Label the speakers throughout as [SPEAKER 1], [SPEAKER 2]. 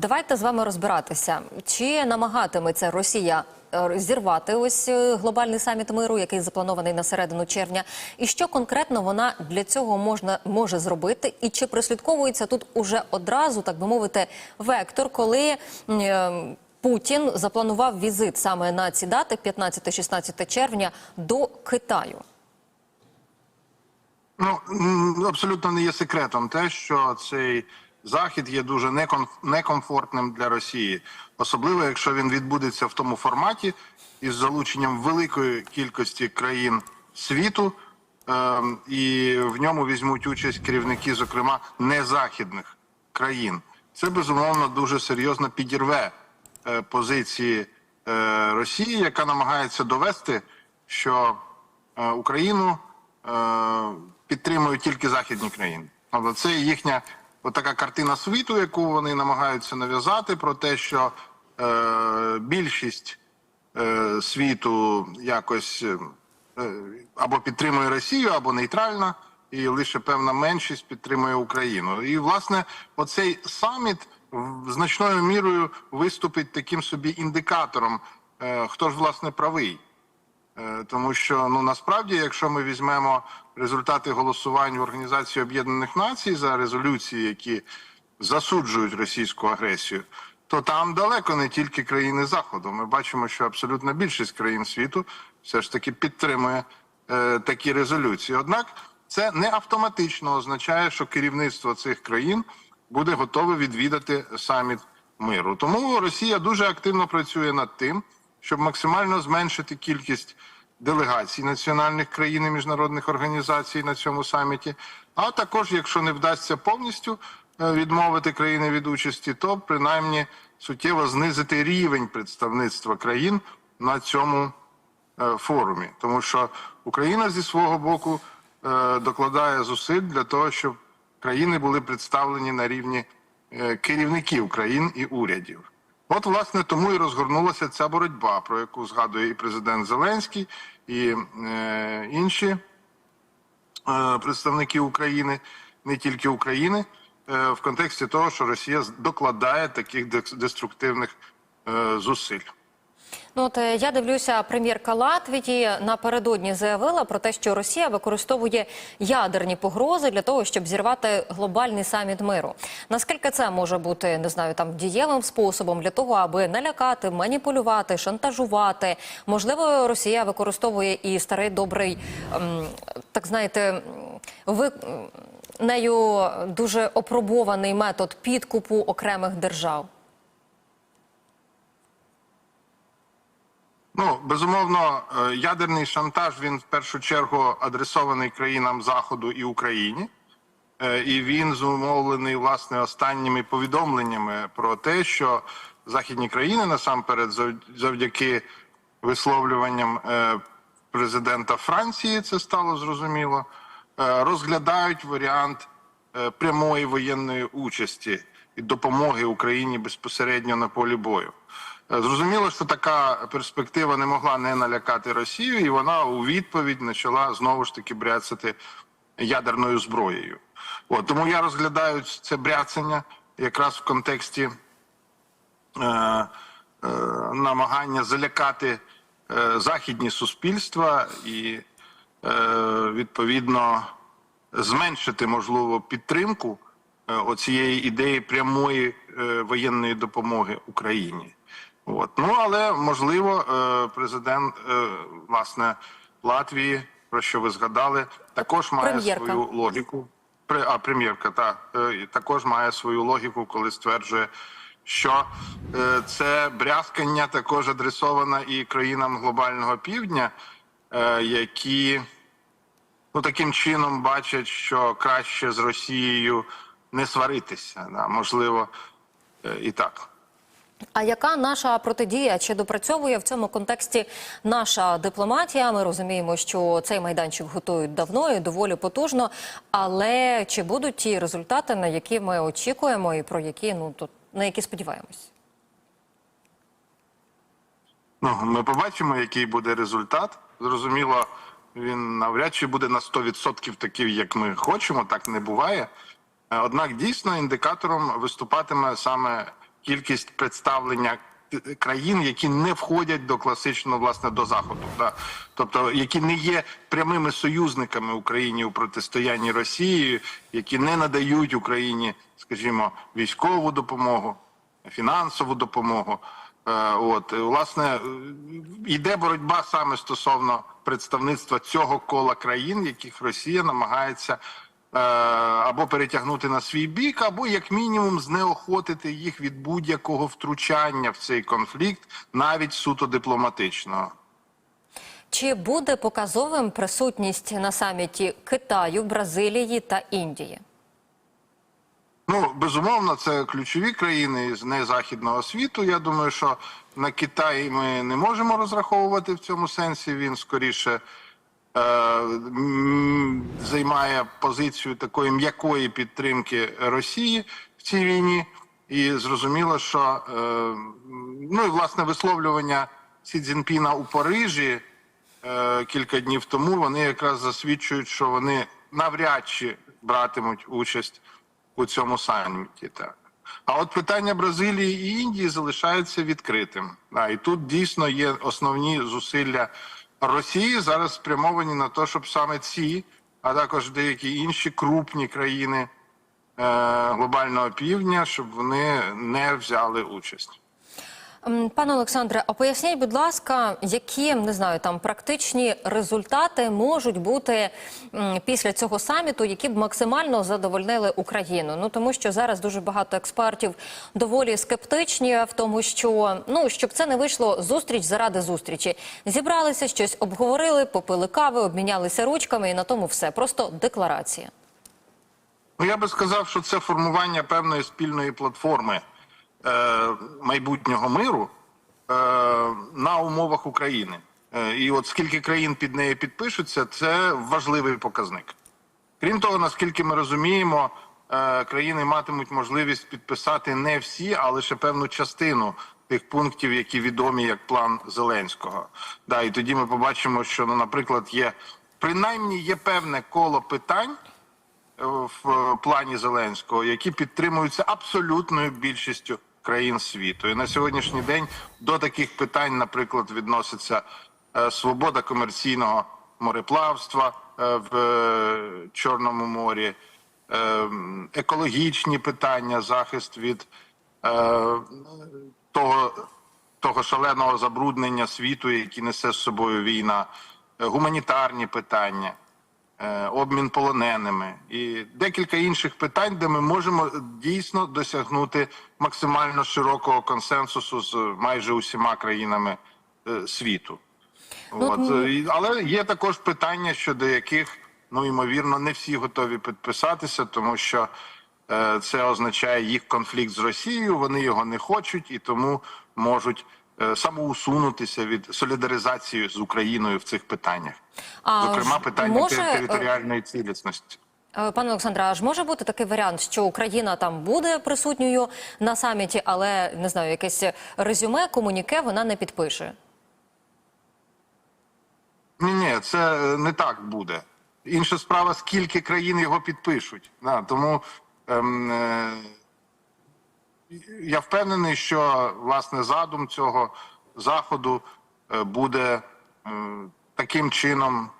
[SPEAKER 1] Давайте з вами розбиратися, чи намагатиметься Росія е, зірвати ось е, глобальний саміт миру, який запланований на середину червня, і що конкретно вона для цього можна може зробити, і чи прослідковується тут уже одразу, так би мовити, вектор, коли. е, Путін запланував візит саме на ці дати 15-16 червня до Китаю.
[SPEAKER 2] Ну абсолютно не є секретом те, що цей захід є дуже некомфортним для Росії, особливо якщо він відбудеться в тому форматі із залученням великої кількості країн світу, ем, і в ньому візьмуть участь керівники, зокрема незахідних країн. Це безумовно дуже серйозно підірве е, позиції е, Росії, яка намагається довести, що е, Україну підтримують тільки західні країни. Тобто це їхня така картина світу, яку вони намагаються нав'язати, про те, що е, більшість е, світу якось е, або підтримує Росію, або нейтральна, і лише певна меншість підтримує Україну. І власне оцей саміт значною мірою виступить таким собі індикатором, е, хто ж власне правий. Е, Тому що ну насправді, якщо ми візьмемо результати голосувань в Організації Об'єднаних Націй за резолюції, які засуджують російську агресію, то там далеко не тільки країни Заходу. Ми бачимо, що абсолютна більшість країн світу все ж таки підтримує е, такі резолюції. Однак це не автоматично означає, що керівництво цих країн буде готове відвідати саміт миру. Тому Росія дуже активно працює над тим, щоб максимально зменшити кількість делегацій національних країн і міжнародних організацій на цьому саміті. А також, якщо не вдасться повністю е, відмовити країни від участі, то принаймні суттєво знизити рівень представництва країн на цьому е, форумі, тому що Україна зі свого боку е, докладає зусиль для того, щоб країни були представлені на рівні керівників країн і урядів. От, власне, тому і розгорнулася ця боротьба, про яку згадує і президент Зеленський, і е, інші е, представники України, не тільки України, е, в контексті того, що Росія докладає таких деструктивних е, зусиль.
[SPEAKER 1] Ну от е, я дивлюся, прем'єрка Латвії напередодні заявила про те, що Росія використовує ядерні погрози для того, щоб зірвати глобальний саміт миру. Наскільки це може бути не знаю, там дієвим способом для того, аби налякати, маніпулювати, шантажувати? Можливо, Росія використовує і старий добрий, ем, так знаєте, ви нею дуже опробований метод підкупу окремих держав.
[SPEAKER 2] Ну безумовно, е, ядерний шантаж він в першу чергу адресований країнам Заходу і Україні, Е, і він зумовлений власне останніми повідомленнями про те, що західні країни насамперед зав- завдяки висловлюванням е, президента Франції, це стало зрозуміло, розглядають варіант прямої воєнної участі і допомоги Україні безпосередньо на полі бою. Зрозуміло, що така перспектива не могла не налякати Росію, і вона у відповідь почала знову ж таки бряцати ядерною зброєю. От тому я розглядаю це бряцання якраз в контексті е, е, намагання залякати е, західні суспільства і е, відповідно зменшити можливо підтримку е, оцієї ідеї прямої е, воєнної допомоги Україні. От ну але можливо, е, президент е, власне Латвії, про що ви згадали, також має
[SPEAKER 1] Прем'єрка.
[SPEAKER 2] свою логіку. А прем'єрка та е, також має свою логіку, коли стверджує, що це брязкання також адресовано і країнам глобального півдня, які ну таким чином бачать, що краще з Росією не сваритися. Да, можливо, і так.
[SPEAKER 1] А яка наша протидія? Чи допрацьовує в цьому контексті наша дипломатія? Ми розуміємо, що цей майданчик готують давно і доволі потужно. Але чи будуть ті результати, на які ми очікуємо, і про які ну то на які сподіваємось?
[SPEAKER 2] Ну, ми побачимо, який буде результат. Зрозуміло, він навряд чи буде на 100% такий, як ми хочемо, так не буває. Е, Однак дійсно індикатором виступатиме саме кількість представлення країн, які не входять до класичного власне до заходу, да? тобто які не є прямими союзниками Україні у протистоянні Росії, які не надають Україні, скажімо, військову допомогу, фінансову допомогу. Е, От власне йде боротьба саме стосовно представництва цього кола країн, яких Росія намагається або перетягнути на свій бік, або як мінімум знеохотити їх від будь-якого втручання в цей конфлікт, навіть суто дипломатичного.
[SPEAKER 1] Чи буде показовим присутність на саміті Китаю, Бразилії та Індії?
[SPEAKER 2] Ну, безумовно, це ключові країни з незахідного світу. Я думаю, що на Китай ми не можемо розраховувати в цьому сенсі. Він скоріше е, займає позицію такої м'якої підтримки Росії в цій війні. І зрозуміло, що е, ну і власне висловлювання Сі Цзіньпіна у Парижі е, кілька днів тому вони якраз засвідчують, що вони навряд чи братимуть участь у цьому саміті. Так. А от питання Бразилії і Індії залишається відкритим. А, і тут дійсно є основні зусилля Росії зараз спрямовані на те, щоб саме ці, а також деякі інші крупні країни е, глобального півдня, щоб вони не взяли участь.
[SPEAKER 1] Пане Олександре, а поясніть, будь ласка, які не знаю там практичні результати можуть бути після цього саміту, які б максимально задовольнили Україну? Ну тому що зараз дуже багато експертів доволі скептичні в тому, що ну щоб це не вийшло зустріч заради зустрічі. Зібралися щось, обговорили, попили кави, обмінялися ручками, і на тому все. Просто декларація.
[SPEAKER 2] Ну, я би сказав, що це формування певної спільної платформи майбутнього миру е, на умовах України. Е, і от скільки країн під нею підпишуться, це важливий показник. Крім того, наскільки ми розуміємо, е, країни матимуть можливість підписати не всі, а лише певну частину тих пунктів, які відомі як план Зеленського. Да, і тоді ми побачимо, що, ну, наприклад, є принаймні є певне коло питань е, в е, плані Зеленського, які підтримуються абсолютною більшістю країн світу. І на сьогоднішній день до таких питань, наприклад, відноситься е, свобода комерційного мореплавства е, в е, Чорному морі, екологічні питання, захист від того, того шаленого забруднення світу, який несе з собою війна, гуманітарні питання обмін полоненими і декілька інших питань, де ми можемо дійсно досягнути максимально широкого консенсусу з майже усіма країнами е, світу.
[SPEAKER 1] Ну,
[SPEAKER 2] От, е, але є також питання, щодо яких ну ймовірно не всі готові підписатися, тому що е, це означає їх конфлікт з Росією. Вони його не хочуть і тому можуть е, самоусунутися від солідаризації з Україною в цих питаннях.
[SPEAKER 1] А
[SPEAKER 2] Зокрема, питання
[SPEAKER 1] може, е,
[SPEAKER 2] територіальної цілісності.
[SPEAKER 1] Е, Пане Олександре, а ж може бути такий варіант, що Україна там буде присутньою на саміті, але не знаю, якесь резюме, комуніке вона не підпише.
[SPEAKER 2] Ні, ні, це е, не так буде. Інша справа, скільки країн його підпишуть. Да, тому ем, е, я впевнений, що власне задум цього заходу е, буде е, таким чином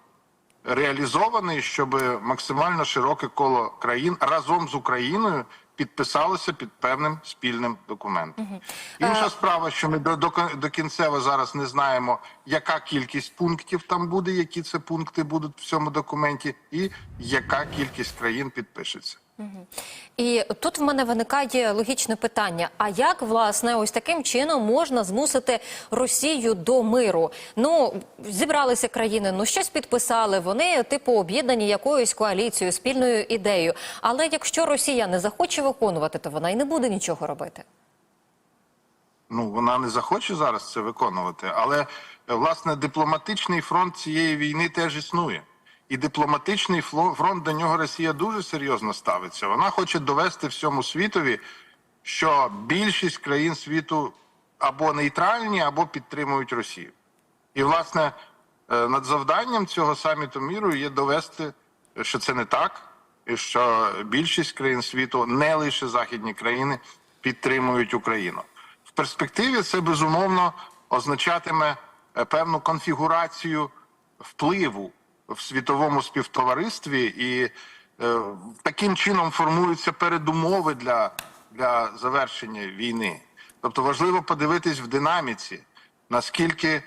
[SPEAKER 2] реалізований, щоб максимально широке коло країн разом з Україною підписалося під певним спільним документом. Інша справа, що ми до, до, до кінцево зараз не знаємо, яка кількість пунктів там буде, які це пункти будуть в цьому документі, і яка кількість країн підпишеться.
[SPEAKER 1] І тут в мене виникає логічне питання: а як власне ось таким чином можна змусити Росію до миру? Ну зібралися країни, ну щось підписали. Вони типу об'єднані якоюсь коаліцією, спільною ідеєю. Але якщо Росія не захоче виконувати, то вона й не буде нічого робити.
[SPEAKER 2] Ну вона не захоче зараз це виконувати, але власне дипломатичний фронт цієї війни теж існує. І дипломатичний фронт до нього Росія дуже серйозно ставиться. Вона хоче довести всьому світові, що більшість країн світу або нейтральні, або підтримують Росію. І власне е, над завданням цього саміту міру є довести, що це не так, і що більшість країн світу, не лише західні країни, підтримують Україну. В перспективі це безумовно означатиме е, певну конфігурацію впливу в світовому співтоваристві, і е, таким чином формуються передумови для, для завершення війни. Тобто важливо подивитись в динаміці, наскільки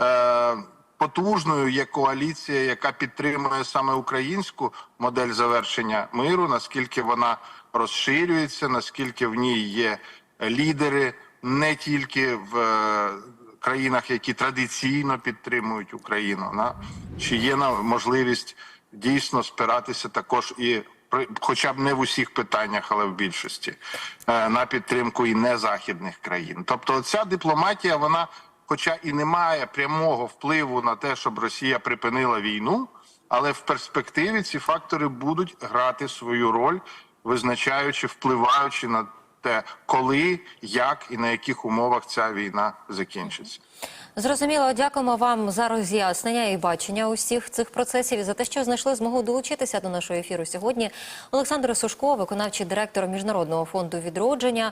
[SPEAKER 2] е, потужною є коаліція, яка підтримує саме українську модель завершення миру, наскільки вона розширюється, наскільки в ній є лідери не тільки в е, країнах, які традиційно підтримують Україну, на чи є на можливість дійсно спиратися також і хоча б не в усіх питаннях, але в більшості е, на підтримку і незахідних країн. Тобто, ця дипломатія, вона, хоча і не має прямого впливу на те, щоб Росія припинила війну, але в перспективі ці фактори будуть грати свою роль, визначаючи, впливаючи на те, коли, як і на яких умовах ця війна закінчиться.
[SPEAKER 1] Зрозуміло, дякуємо вам за роз'яснення і бачення усіх цих процесів і за те, що знайшли змогу долучитися до нашого ефіру сьогодні. Олександр Сушко, виконавчий директор Міжнародного фонду відродження.